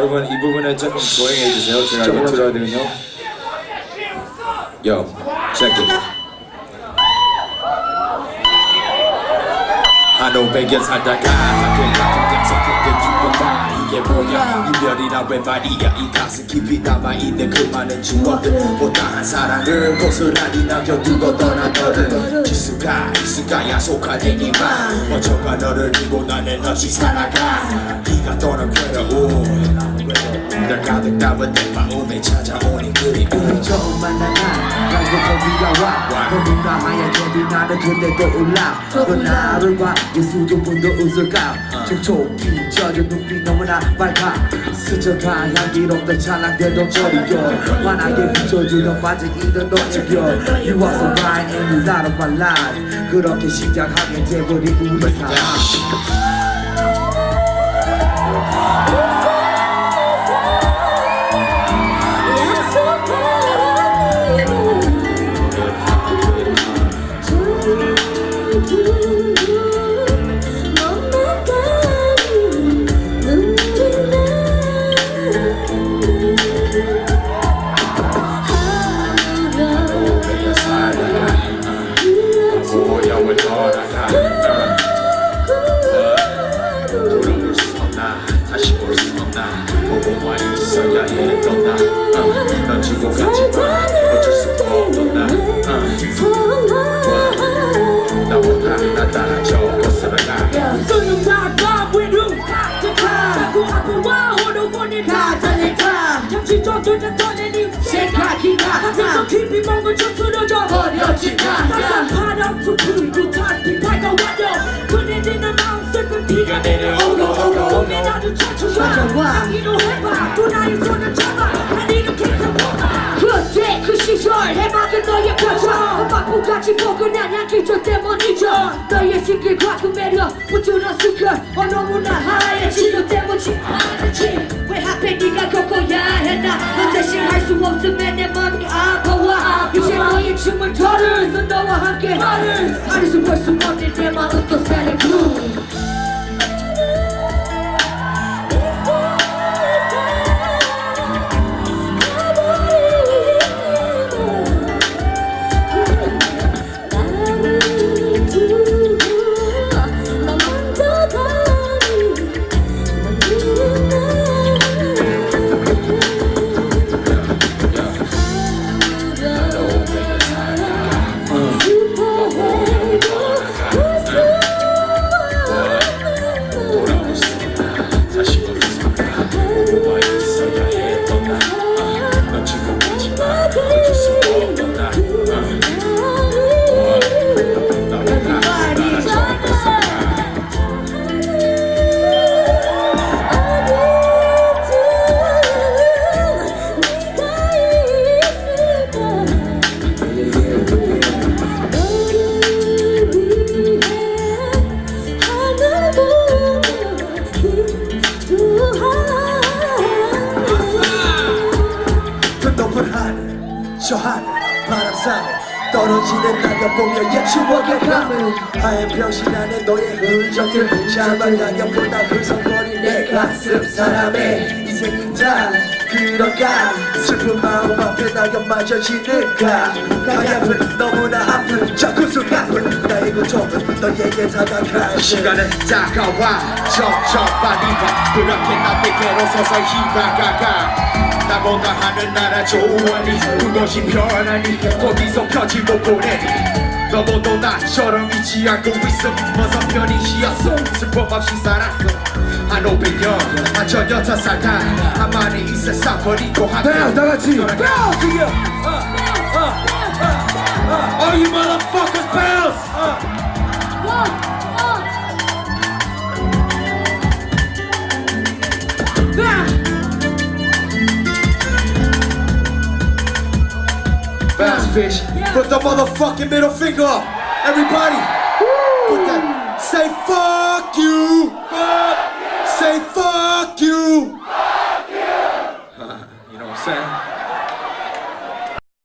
여러분 이 부분은 조금 조용히 해주세요. 제가 이거 들어야 되거든요. Yo, check it. 한옥 백여 살다가 학교 같은 약속했던 죽었다 이게 뭐야? 이별이라 왜 말이야? 이 가슴 깊이 남아있는 그 많은 추억들. 못다한 사랑을 고스란히 남겨두고 떠나거든 지수가 있을까 야속한 얘기만. 어쩌가 너를 두고 나는 없이 살아가. 네가 떠난 괴로움. 널 가득 담은 내 마음에 찾아오는 그리움 처음 만나나 나도 거기가 와 너무나 하얀 jet이 나는 그때 떠올라 넌 나를 봐 예수도 분도 웃을까 촉촉히 젖은 눈빛 너무나 밝아 스쳐간 향기롭던 찰랑대도 버리고 환하게 비춰주던 반짝이던 너에게 You are so bright and you light up my life 그렇게 시작하게 돼버린 우리 사 없나 보고만 있어야 했던 나넌 주고 가지만 어쩔 수가 없던 나보다 나 따라줘 벗어나가 수능 다가 외로움 가득한 자꾸 아픔과 호르몬이 가득한 잠시 쫓으려 떠내니 생각이 나 가슴속 깊이 먹은 저 쓰러져 버려진 나 항상 바람 툭툭 듯한 비파가 와요 그네들은 마음 슬픈 비가 내려오고 오면 나를 찾아와 향기로 해봐. 또 나의 손을 잡아. 난 이렇게 살아가 그때 그 시절 해맑은 너의 표정. 바보같이 포근한 향기조 때문이죠. 너의 신길과 그 매력 부드러운 걸어 너무나 하얘지. 너 때문이 아니지. 왜 하필 네가 겪어야 했나? 너 대신 할 수 없으면 내 맘이 아파와. 이제 너의 춤을 털을 너와 함께 말을. 아니서 볼수 없는 내 마음 또 새는 blue 저 하늘 바람 산에 떨어지는 낙엽 보며 옛 추억의 감을 하얀 병신 안에 너의 흔적들 자만 낙엽보다 흘성거린 내 가슴 사람의 인생이다 그런가 슬픈 마음 앞에 낙엽마저 지는가. 가엾은 너무나 아픈 자꾸수 같은 나의 고통은 너에게 다가갈 시간은 다가와. 점점 가 그렇게 나에게로 서서히 다가가 나보다 하늘나라 좋아하니 그것이 편하니 거기서 펴지고 보내니 너보다 나처럼 잊지 않고 있어 어서 편히 쉬었어. 슬픔 없이 살았어. 한 오백 년한 전혀 더 살다. 가만히 이 세상 버리고 다같이. bounce All Bitch. Put the motherfucking middle finger up. Everybody. Put that. Say fuck